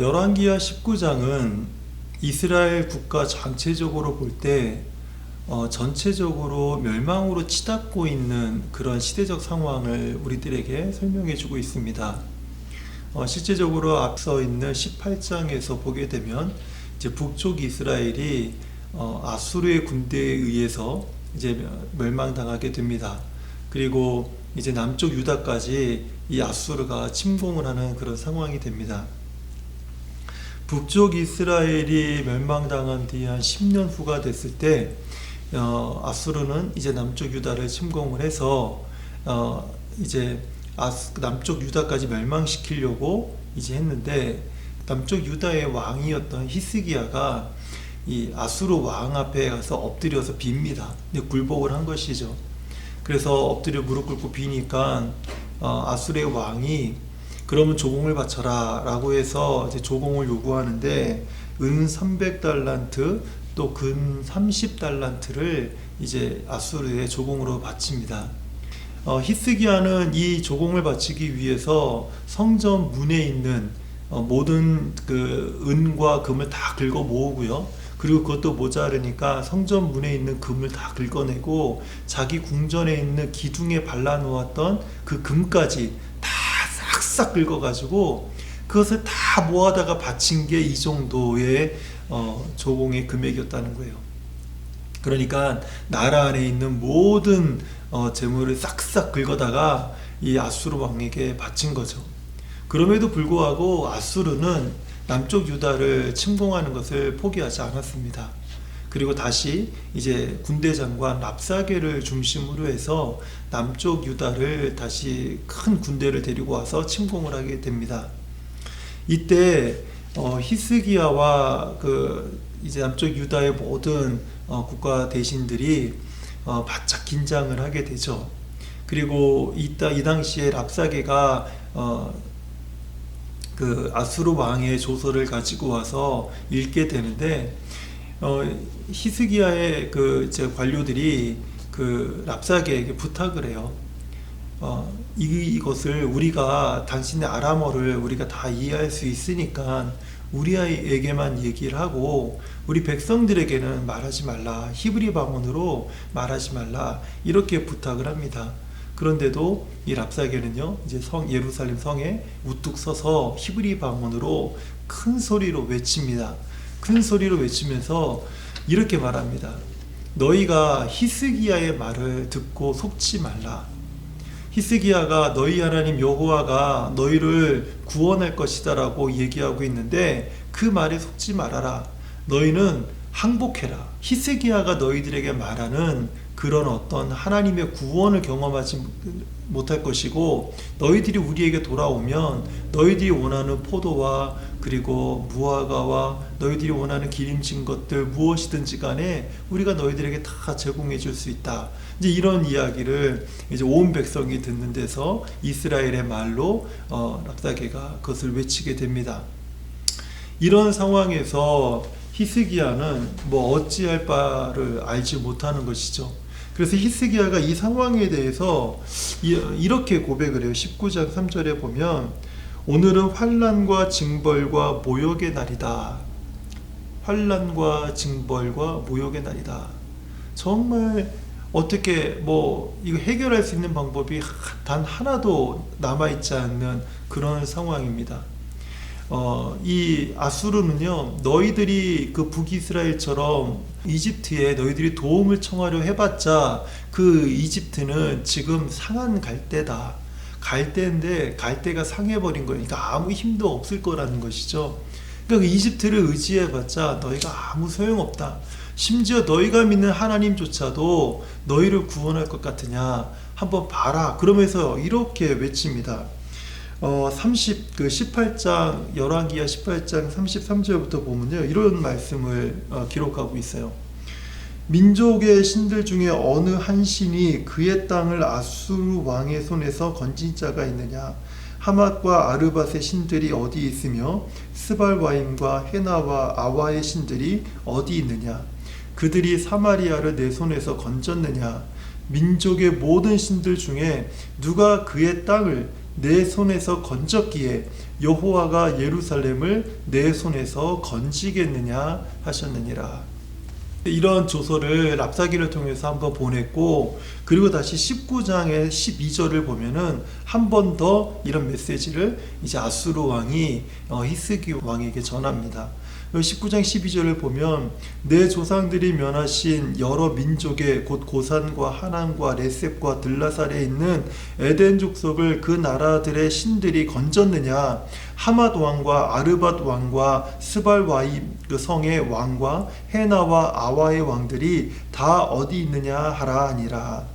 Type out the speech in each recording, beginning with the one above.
열왕기하 19장은 이스라엘 국가 전체적으로 볼때 어, 전체적으로 멸망으로 치닫고 있는 그런 시대적 상황을 우리들에게 설명해 주고 있습니다. 어, 실제적으로 앞서 있는 18장에서 보게 되면 이제 북쪽 이스라엘이 어, 아수르의 군대에 의해서 이제 멸망당하게 됩니다. 그리고 이제 남쪽 유다까지 이 아수르가 침공을 하는 그런 상황이 됩니다. 북쪽 이스라엘이 멸망당한 뒤 한 10년 후가 됐을 때 어, 아수르는 이제 남쪽 유다를 침공을 해서 어, 이제 아수, 남쪽 유다까지 멸망시키려고 이제 했는데 남쪽 유다의 왕이었던 히스기야가 이 아수르 왕 앞에 가서 엎드려서 빕니다. 근데 굴복을 한 것이죠. 그래서 엎드려 무릎 꿇고 비니까 어, 아수르의 왕이 그러면 조공을 바쳐라 라고 해서 이제 조공을 요구하는데 은 300달란트 또근 30달란트를 이제 아수르의 조공으로 바칩니다. 어, 히스기야는 이 조공을 바치기 위해서 성전 문에 있는 어, 모든 그 은과 금을 다 긁어 모으고요. 그리고 그것도 모자르니까 성전 문에 있는 금을 다 긁어내고 자기 궁전에 있는 기둥에 발라놓았던 그 금까지 다 싹싹 긁어가지고 그것을 다 모아다가 바친 게 이 정도의 어, 조공의 금액이었다는 거예요. 그러니까 나라 안에 있는 모든 어, 재물을 싹싹 긁어다가 이 아수르 왕에게 바친 거죠. 그럼에도 불구하고 아수르는 남쪽 유다를 침공하는 것을 포기하지 않았습니다. 그리고 다시 이제 군대 장관 랍사게를 중심으로 해서 남쪽 유다를 다시 큰 군대를 데리고 와서 침공을 하게 됩니다. 이때 어, 히스기야와 그 이제 남쪽 유다의 모든 어, 국가 대신들이 어, 바짝 긴장을 하게 되죠. 그리고 이따 이 당시에 랍사게가 어, 그 아수르 왕의 조서를 가지고 와서 읽게 되는데 어, 히스기야의 그 이제 관료들이 그 랍사게에게 부탁을 해요. 어, 이, 이것을 우리가 당신의 아람어를 우리가 다 이해할 수 있으니까 우리에게만 얘기를 하고 우리 백성들에게는 말하지 말라 히브리 방언으로 말하지 말라 이렇게 부탁을 합니다. 그런데도 이 랍사게는요 이제 성 예루살렘 성에 우뚝 서서 히브리 방언으로 큰 소리로 외칩니다. 큰 소리로 외치면서 이렇게 말합니다. 너희가 히스기야의 말을 듣고 속지 말라. 히스기야가 너희 하나님 여호와가 너희를 구원할 것이다라고 얘기하고 있는데 그 말에 속지 말아라. 너희는 항복해라. 히스기야가 너희들에게 말하는 그런 어떤 하나님의 구원을 경험하지 못할 것이고 너희들이 우리에게 돌아오면 너희들이 원하는 포도와 그리고 무화과와 너희들이 원하는 기름진 것들 무엇이든지 간에 우리가 너희들에게 다 제공해 줄 수 있다. 이제 이런 이야기를 이제 온 백성이 듣는 데서 이스라엘의 말로 어, 랍사게가 그것을 외치게 됩니다. 이런 상황에서 히스기야는 뭐 어찌할 바를 알지 못하는 것이죠. 그래서 히스기야가 이 상황에 대해서 이 렇게 고백을 해요. 19장 3절에 보면 오늘은 환란과 징벌과 모욕의 날이다. 환란과 징벌과 모욕의 날이다. 정말 어떻게 뭐 이거 해결할 수 있는 방법이 단 하나도 남아 있지 않는 그런 상황입니다. 어, 이 아수르는요, 너희들이 그 북이스라엘처럼 이집트에 너희들이 도움을 청하려 해봤자 그 이집트는 지금 상한 갈대다. 갈대인데 갈대가 상해버린 거니까 아무 힘도 없을 거라는 것이죠. 그러니까 그 이집트를 의지해봤자 너희가 아무 소용없다. 심지어 너희가 믿는 하나님조차도 너희를 구원할 것 같으냐 한번 봐라. 그러면서 이렇게 외칩니다. 어, 30, 그 18장, 열왕기하 18장 33절부터 보면요. 이런 말씀을 어, 기록하고 있어요. 민족의 신들 중에 어느 한 신이 그의 땅을 아수르 왕의 손에서 건진 자가 있느냐? 하맛과 아르밧의 신들이 어디 있으며 스발와임과 헤나와 아와의 신들이 어디 있느냐? 그들이 사마리아를 내 손에서 건졌느냐? 민족의 모든 신들 중에 누가 그의 땅을 내 손에서 건졌기에 여호와가 예루살렘을 내 손에서 건지겠느냐 하셨느니라. 이런 조서를 랍사기를 통해서 한번 보냈고 그리고 다시 19장의 12절을 보면은 한 번 더 이런 메시지를 이제 아수르 왕이 어, 히스기 왕에게 전합니다. 19장 12절을 보면 내 조상들이 면하신 여러 민족의 곧 고산과 하난과 레셉과 들라살에 있는 에덴 족속을 그 나라들의 신들이 건졌느냐 하맛 왕과 아르밧 왕과 스발 와이 그 성의 왕과 헤나와 아와의 왕들이 다 어디 있느냐 하라 아니라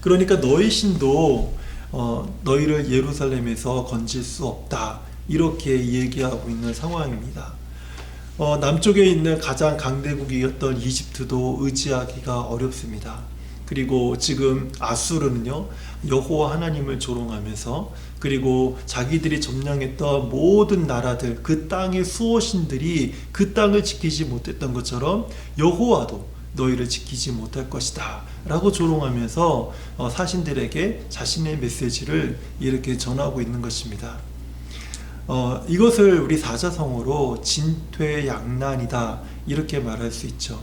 그러니까 너희 신도 어, 너희를 예루살렘에서 건질 수 없다. 이렇게 얘기하고 있는 상황입니다. 어, 남쪽에 있는 가장 강대국이었던 이집트도 의지하기가 어렵습니다. 그리고 지금 아수르는요 여호와 하나님을 조롱하면서 그리고 자기들이 점령했던 모든 나라들 그 땅의 수호신들이 그 땅을 지키지 못했던 것처럼 여호와도 너희를 지키지 못할 것이다 라고 조롱하면서 어, 사신들에게 자신의 메시지를 이렇게 전하고 있는 것입니다. 어, 이것을 우리 사자성어로 진퇴양난이다 이렇게 말할 수 있죠.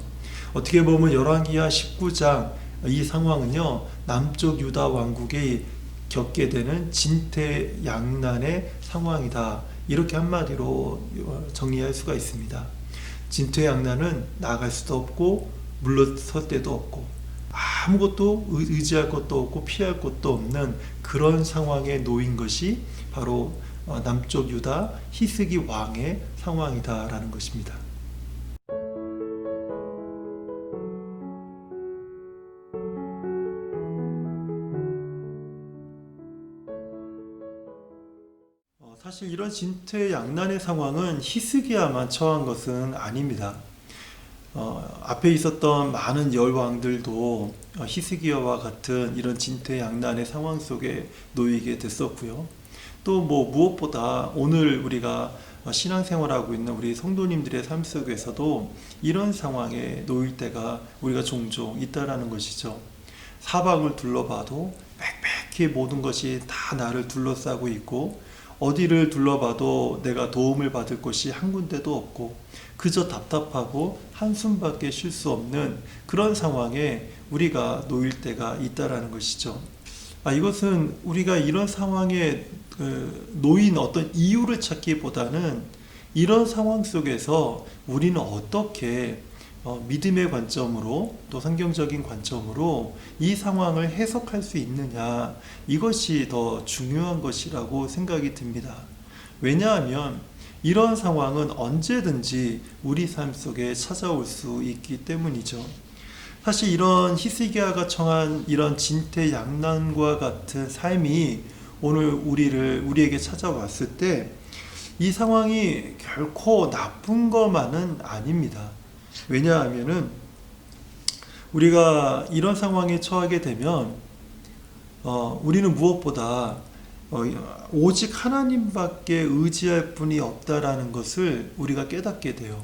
어떻게 보면 열왕기하 19장 이 상황은요 남쪽 유다 왕국이 겪게 되는 진퇴양난의 상황이다 이렇게 한마디로 정리할 수가 있습니다. 진퇴양난은 나갈 수도 없고 물러설 데도 없고 아무것도 의- 의지할 것도 없고 피할 것도 없는 그런 상황에 놓인 것이 바로 어, 남쪽 유다 히스기 왕의 상황이다라는 것입니다. 어, 사실 이런 진퇴양난의 상황은 히스기야만 처한 것은 아닙니다. 어, 앞에 있었던 많은 열왕들도 어, 히스기야와 같은 이런 진퇴양난의 상황 속에 놓이게 됐었고요. 또 뭐 무엇보다 오늘 우리가 어, 신앙생활하고 있는 우리 성도님들의 삶 속에서도 이런 상황에 놓일 때가 우리가 종종 있다라는 것이죠. 사방을 둘러봐도 빽빽히 모든 것이 다 나를 둘러싸고 있고 어디를 둘러봐도 내가 도움을 받을 곳이 한 군데도 없고 그저 답답하고 한숨밖에 쉴 수 없는 그런 상황에 우리가 놓일 때가 있다라는 것이죠. 아, 이것은 우리가 이런 상황에 그, 놓인 어떤 이유를 찾기보다는 이런 상황 속에서 우리는 어떻게 어, 믿음의 관점으로 또 성경적인 관점으로 이 상황을 해석할 수 있느냐 이것이 더 중요한 것이라고 생각이 듭니다. 왜냐하면 이런 상황은 언제든지 우리 삶 속에 찾아올 수 있기 때문이죠. 사실 이런 히스기야가 청한 이런 진퇴양난과 같은 삶이 오늘 우리를 우리에게 찾아왔을 때 이 상황이 결코 나쁜 것만은 아닙니다. 왜냐하면은 우리가 이런 상황에 처하게 되면 어, 우리는 무엇보다 어, 오직 하나님밖에 의지할 분이 없다라는 것을 우리가 깨닫게 돼요.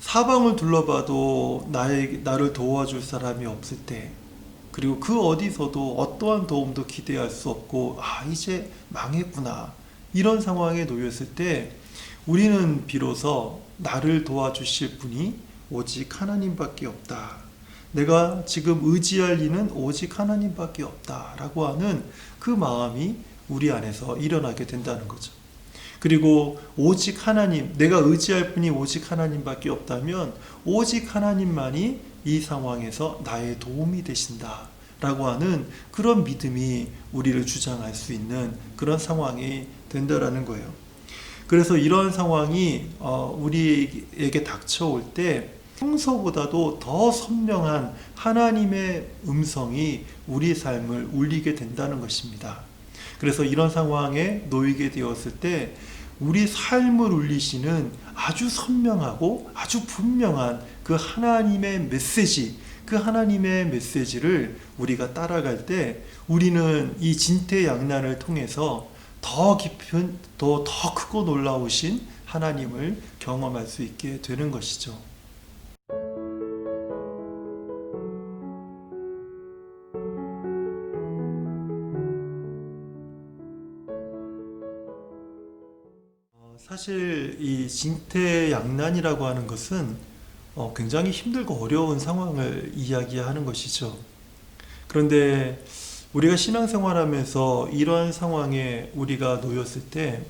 사방을 둘러봐도 나의 나를 도와줄 사람이 없을 때, 그리고 그 어디서도 어떠한 도움도 기대할 수 없고, 아 이제 망했구나 이런 상황에 놓였을 때, 우리는 비로소 나를 도와주실 분이 오직 하나님밖에 없다. 내가 지금 의지할 이는 오직 하나님밖에 없다라고 하는 그 마음이 우리 안에서 일어나게 된다는 거죠. 그리고 오직 하나님, 내가 의지할 분이 오직 하나님밖에 없다면 오직 하나님만이 이 상황에서 나의 도움이 되신다. 라고 하는 그런 믿음이 우리를 주장할 수 있는 그런 상황이 된다라는 거예요. 그래서 이런 상황이 어, 우리에게 닥쳐올 때 평소보다도 더 선명한 하나님의 음성이 우리 삶을 울리게 된다는 것입니다. 그래서 이런 상황에 놓이게 되었을 때 우리 삶을 울리시는 아주 선명하고 아주 분명한 그 하나님의 메시지, 그 하나님의 메시지를 우리가 따라갈 때 우리는 이 진태양난을 통해서 더 깊은, 더, 더 크고 놀라우신 하나님을 경험할 수 있게 되는 것이죠. 어, 사실 이 진태양난이라고 하는 것은 어, 굉장히 힘들고 어려운 상황을 이야기하는 것이죠. 그런데 우리가 신앙생활하면서 이러한 상황에 우리가 놓였을 때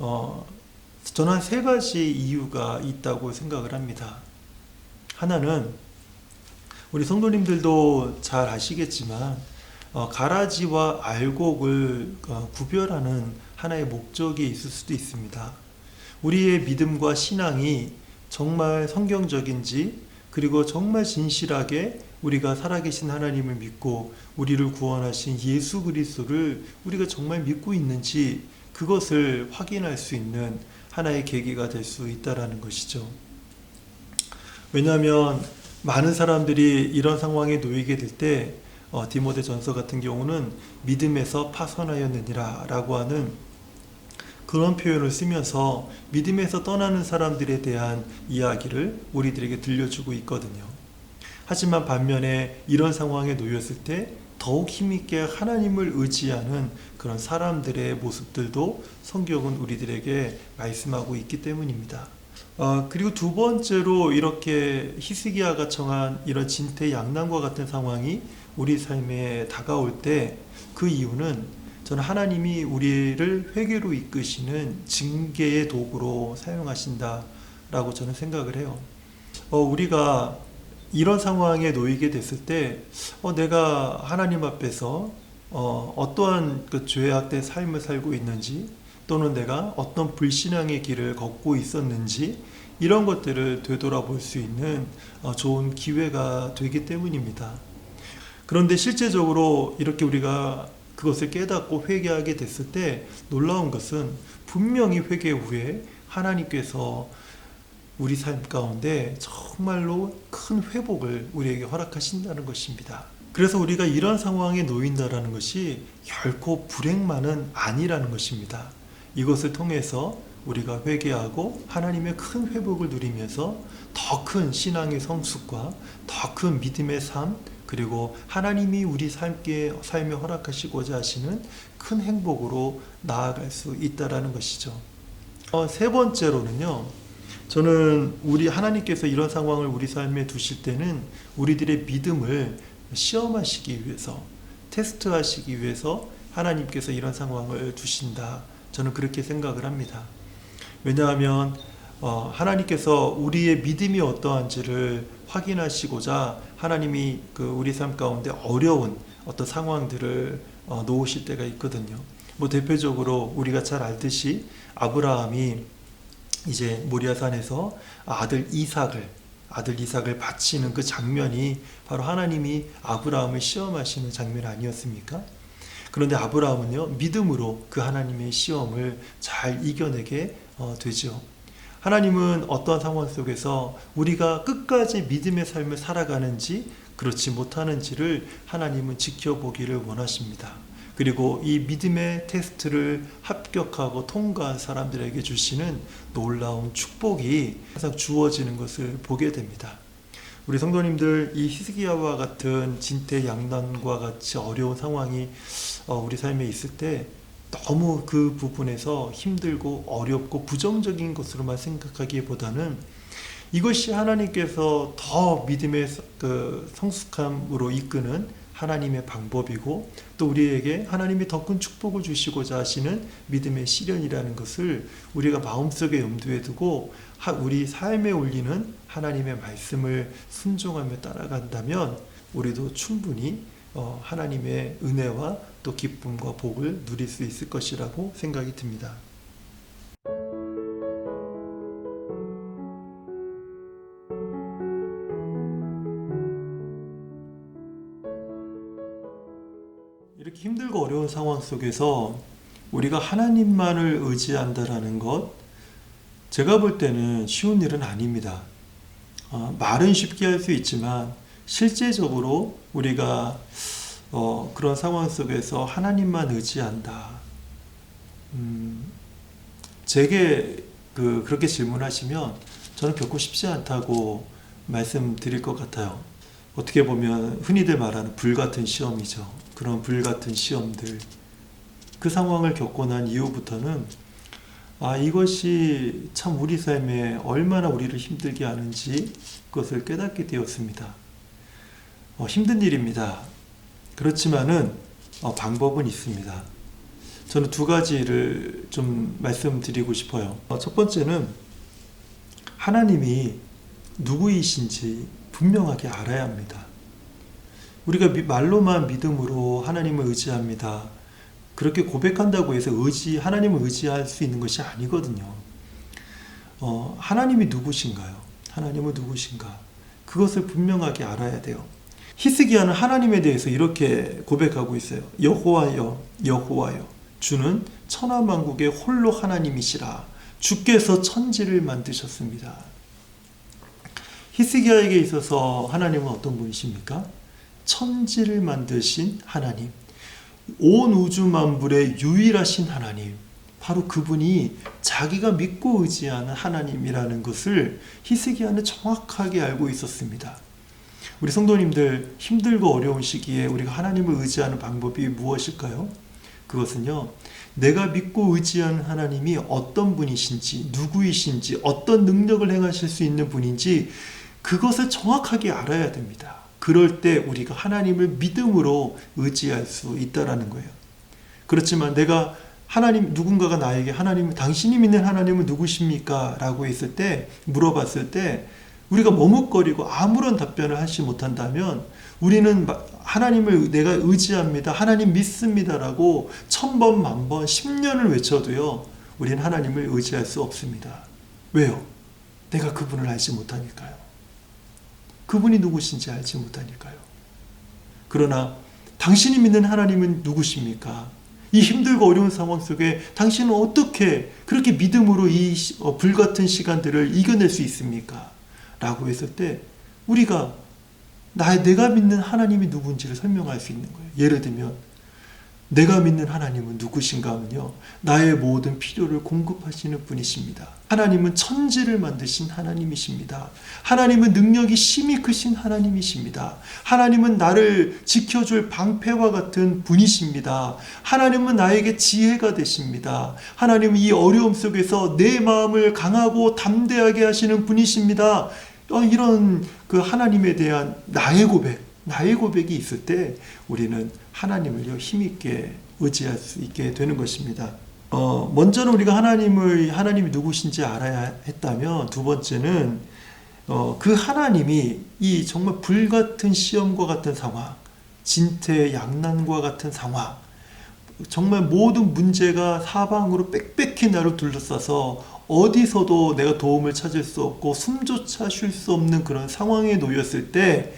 어, 저는 한세 가지 이유가 있다고 생각을 합니다. 하나는 우리 성도님들도 잘 아시겠지만 어, 가라지와 알곡을 어, 구별하는 하나의 목적이 있을 수도 있습니다. 우리의 믿음과 신앙이 정말 성경적인지 그리고 정말 진실하게 우리가 살아계신 하나님을 믿고 우리를 구원하신 예수 그리스도를 우리가 정말 믿고 있는지 그것을 확인할 수 있는 하나의 계기가 될 수 있다라는 것이죠. 왜냐하면 많은 사람들이 이런 상황에 놓이게 될때 어, 디모데 전서 같은 경우는 믿음에서 파선하였느니라 라고 하는 그런 표현을 쓰면서 믿음에서 떠나는 사람들에 대한 이야기를 우리들에게 들려주고 있거든요. 하지만 반면에 이런 상황에 놓였을 때 더욱 힘있게 하나님을 의지하는 그런 사람들의 모습들도 성경은 우리들에게 말씀하고 있기 때문입니다. 어, 그리고 두 번째로 이렇게 히스기야가 청한 이런 진퇴양난과 같은 상황이 우리 삶에 다가올 때 그 이유는 저는 하나님이 우리를 회개로 이끄시는 징계의 도구로 사용하신다라고 저는 생각을 해요. 어, 우리가 이런 상황에 놓이게 됐을 때, 어, 내가 하나님 앞에서 어, 어떠한 그 죄악된 삶을 살고 있는지, 또는 내가 어떤 불신앙의 길을 걷고 있었는지, 이런 것들을 되돌아볼 수 있는 어, 좋은 기회가 되기 때문입니다. 그런데 실제적으로 이렇게 우리가 그것을 깨닫고 회개하게 됐을 때 놀라운 것은 분명히 회개 후에 하나님께서 우리 삶 가운데 정말로 큰 회복을 우리에게 허락하신다는 것입니다. 그래서 우리가 이런 상황에 놓인다라는 것이 결코 불행만은 아니라는 것입니다. 이것을 통해서 우리가 회개하고 하나님의 큰 회복을 누리면서 더 큰 신앙의 성숙과 더 큰 믿음의 삶 그리고 하나님이 우리 삶께 삶에 허락하시고자 하시는 큰 행복으로 나아갈 수 있다라는 것이죠. 어, 세 번째로는요. 저는 우리 하나님께서 이런 상황을 우리 삶에 두실 때는 우리들의 믿음을 시험하시기 위해서 테스트하시기 위해서 하나님께서 이런 상황을 두신다. 저는 그렇게 생각을 합니다. 왜냐하면 어, 하나님께서 우리의 믿음이 어떠한지를 확인하시고자 하나님이 그 우리 삶 가운데 어려운 어떤 상황들을 어, 놓으실 때가 있거든요. 뭐 대표적으로 우리가 잘 알듯이 아브라함이 이제 모리아산에서 아들 이삭을 아들 이삭을 바치는 그 장면이 바로 하나님이 아브라함을 시험하시는 장면 아니었습니까? 그런데 아브라함은요 믿음으로 그 하나님의 시험을 잘 이겨내게 어, 되죠. 하나님은 어떠한 상황 속에서 우리가 끝까지 믿음의 삶을 살아가는지 그렇지 못하는지를 하나님은 지켜보기를 원하십니다. 그리고 이 믿음의 테스트를 합격하고 통과한 사람들에게 주시는 놀라운 축복이 항상 주어지는 것을 보게 됩니다. 우리 성도님들 이 히스기야와 같은 진퇴양난과 같이 어려운 상황이 어, 우리 삶에 있을 때 너무 그 부분에서 힘들고 어렵고 부정적인 것으로만 생각하기보다는 이것이 하나님께서 더 믿음의 그 성숙함으로 이끄는 하나님의 방법이고 또 우리에게 하나님이 더 큰 축복을 주시고자 하시는 믿음의 시련이라는 것을 우리가 마음속에 염두에 두고 우리 삶에 올리는 하나님의 말씀을 순종하며 따라간다면 우리도 충분히 어, 하나님의 은혜와 또 기쁨과 복을 누릴 수 있을 것이라고 생각이 듭니다. 이렇게 힘들고 어려운 상황 속에서 우리가 하나님만을 의지한다라는 것, 제가 볼 때는 쉬운 일은 아닙니다. 어, 말은 쉽게 할 수 있지만 실제적으로 우리가 어, 그런 상황 속에서 하나님만 의지한다. 음, 제게 그 그렇게 질문하시면 저는 결코 쉽지 않다고 말씀드릴 것 같아요. 어떻게 보면 흔히들 말하는 불같은 시험이죠. 그런 불같은 시험들. 그 상황을 겪고 난 이후부터는 아, 이것이 참 우리 삶에 얼마나 우리를 힘들게 하는지 그것을 깨닫게 되었습니다. 어, 힘든 일입니다. 그렇지만은 어, 방법은 있습니다. 저는 두 가지를 좀 말씀드리고 싶어요. 어, 첫 번째는 하나님이 누구이신지 분명하게 알아야 합니다. 우리가 미- 말로만 믿음으로 하나님을 의지합니다. 그렇게 고백한다고 해서 의지 하나님을 의지할 수 있는 것이 아니거든요. 어, 하나님이 누구신가요? 하나님은 누구신가? 그것을 분명하게 알아야 돼요. 히스기야는 하나님에 대해서 이렇게 고백하고 있어요. 여호와여, 여호와여, 주는 천하 만국의 홀로 하나님이시라. 주께서 천지를 만드셨습니다. 히스기야에게 있어서 하나님은 어떤 분이십니까? 천지를 만드신 하나님. 온 우주 만물의 유일하신 하나님. 바로 그분이 자기가 믿고 의지하는 하나님이라는 것을 히스기야는 정확하게 알고 있었습니다. 우리 성도님들 힘들고 어려운 시기에 우리가 하나님을 의지하는 방법이 무엇일까요? 그것은요. 내가 믿고 의지하는 하나님이 어떤 분이신지, 누구이신지, 어떤 능력을 행하실 수 있는 분인지 그것을 정확하게 알아야 됩니다. 그럴 때 우리가 하나님을 믿음으로 의지할 수 있다라는 거예요. 그렇지만 내가 하나님 누군가가 나에게 하나님 당신이 믿는 하나님은 누구십니까? 라고 했을 때 물어봤을 때 우리가 머뭇거리고 아무런 답변을 하지 못한다면 우리는 마- 하나님을 내가 의지합니다. 하나님 믿습니다라고 천번 만번 10년을 외쳐도요. 우리는 하나님을 의지할 수 없습니다. 왜요? 내가 그분을 알지 못하니까요. 그분이 누구신지 알지 못하니까요. 그러나 당신이 믿는 하나님은 누구십니까? 이 힘들고 어려운 상황 속에 당신은 어떻게 그렇게 믿음으로 이 시- 어, 불같은 시간들을 이겨낼 수 있습니까? 라고 했을 때 우리가 나 내가 믿는 하나님이 누군지를 설명할 수 있는 거예요. 예를 들면 내가 믿는 하나님은 누구신가 하면요. 나의 모든 필요를 공급하시는 분이십니다. 하나님은 천지를 만드신 하나님이십니다. 하나님은 능력이 심히 크신 하나님이십니다. 하나님은 나를 지켜줄 방패와 같은 분이십니다. 하나님은 나에게 지혜가 되십니다. 하나님은 이 어려움 속에서 내 마음을 강하고 담대하게 하시는 분이십니다. 어, 이런 그 하나님에 대한 나의 고백, 나의 고백이 있을 때 우리는 하나님을요 힘있게 의지할 수 있게 되는 것입니다. 어, 먼저는 우리가 하나님을 하나님이 누구신지 알아야 했다면 두 번째는 어, 그 하나님이 이 정말 불 같은 시험과 같은 상황, 진퇴양난과 같은 상황, 정말 모든 문제가 사방으로 빽빽히 나를 둘러싸서 어디서도 내가 도움을 찾을 수 없고 숨조차 쉴 수 없는 그런 상황에 놓였을 때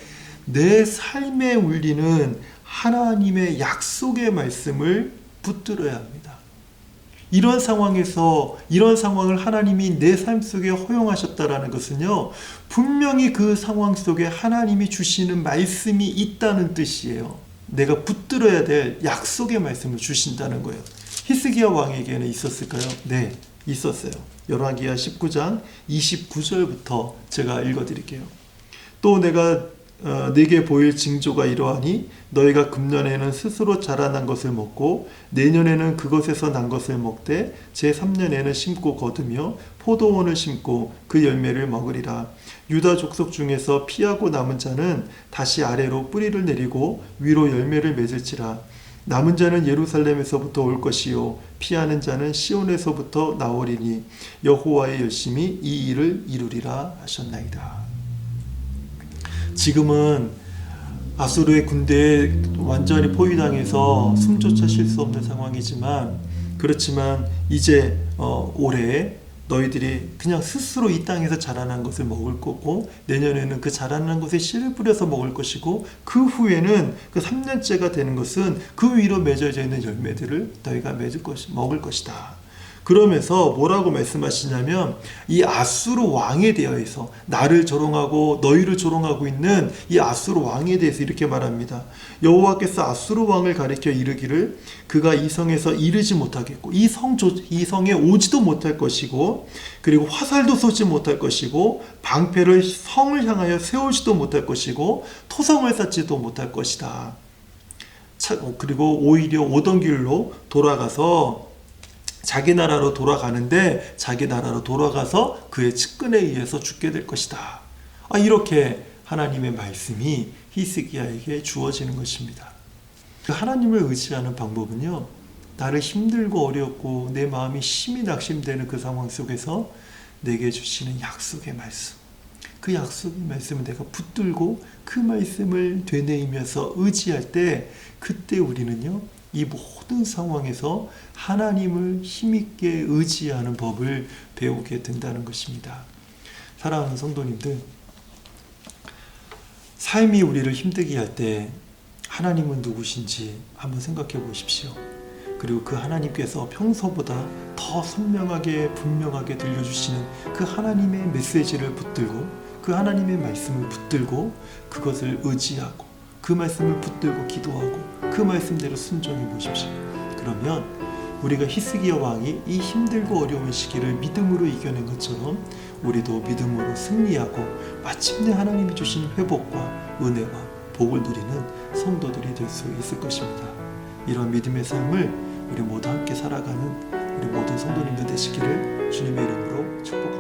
내 삶에 울리는 하나님의 약속의 말씀을 붙들어야 합니다. 이런 상황에서 이런 상황을 하나님이 내 삶 속에 허용하셨다라는 것은요 분명히 그 상황 속에 하나님이 주시는 말씀이 있다는 뜻이에요. 내가 붙들어야 될 약속의 말씀을 주신다는 거예요. 히스기야 왕에게는 있었을까요? 네, 있었어요. 열왕기하 19장 29절부터 제가 읽어 드릴게요. 또 내가 어, 네게 보일 징조가 이러하니 너희가 금년에는 스스로 자라난 것을 먹고 내년에는 그것에서 난 것을 먹되 제 3년에는 심고 거두며 포도원을 심고 그 열매를 먹으리라 유다 족속 중에서 피하고 남은 자는 다시 아래로 뿌리를 내리고 위로 열매를 맺을지라 남은 자는 예루살렘에서부터 올 것이요 피하는 자는 시온에서부터 나오리니 여호와의 열심히 이 일을 이루리라 하셨나이다. 지금은 아수르의 군대에 완전히 포위당해서 숨조차 쉴 수 없는 상황이지만 그렇지만 이제 어, 올해 너희들이 그냥 스스로 이 땅에서 자라난 것을 먹을 거고 내년에는 그 자라난 것에 씨를 뿌려서 먹을 것이고 그 후에는 그 3년째가 되는 것은 그 위로 맺어져 있는 열매들을 너희가 맺을 것 먹을 것이다. 그러면서 뭐라고 말씀하시냐면 이 아수르 왕에 대해서 나를 조롱하고 너희를 조롱하고 있는 이 아수르 왕에 대해서 이렇게 말합니다. 여호와께서 아수르 왕을 가리켜 이르기를 그가 이 성에서 이르지 못하겠고 이 성 이 성에 오지도 못할 것이고 그리고 화살도 쏘지 못할 것이고 방패를 성을 향하여 세우지도 못할 것이고 토성을 쌓지도 못할 것이다. 차- 그리고 오히려 오던 길로 돌아가서 자기 나라로 돌아가는데 자기 나라로 돌아가서 그의 측근에 의해서 죽게 될 것이다. 아, 이렇게 하나님의 말씀이 히스기야에게 주어지는 것입니다. 그 하나님을 의지하는 방법은요. 나를 힘들고 어렵고 내 마음이 심히 낙심되는 그 상황 속에서 내게 주시는 약속의 말씀. 그 약속의 말씀을 내가 붙들고 그 말씀을 되뇌이면서 의지할 때 그때 우리는요. 이 모든 상황에서 하나님을 힘있게 의지하는 법을 배우게 된다는 것입니다. 사랑하는 성도님들, 삶이 우리를 힘들게 할 때 하나님은 누구신지 한번 생각해 보십시오. 그리고 그 하나님께서 평소보다 더 선명하게 분명하게 들려주시는 그 하나님의 메시지를 붙들고 그 하나님의 말씀을 붙들고 그것을 의지하고 그 말씀을 붙들고 기도하고 그 말씀대로 순종해 보십시오. 그러면 우리가 히스기야 왕이 이 힘들고 어려운 시기를 믿음으로 이겨낸 것처럼 우리도 믿음으로 승리하고 마침내 하나님이 주신 회복과 은혜와 복을 누리는 성도들이 될 수 있을 것입니다. 이런 믿음의 삶을 우리 모두 함께 살아가는 우리 모든 성도님들 되시기를 주님의 이름으로 축복합니다.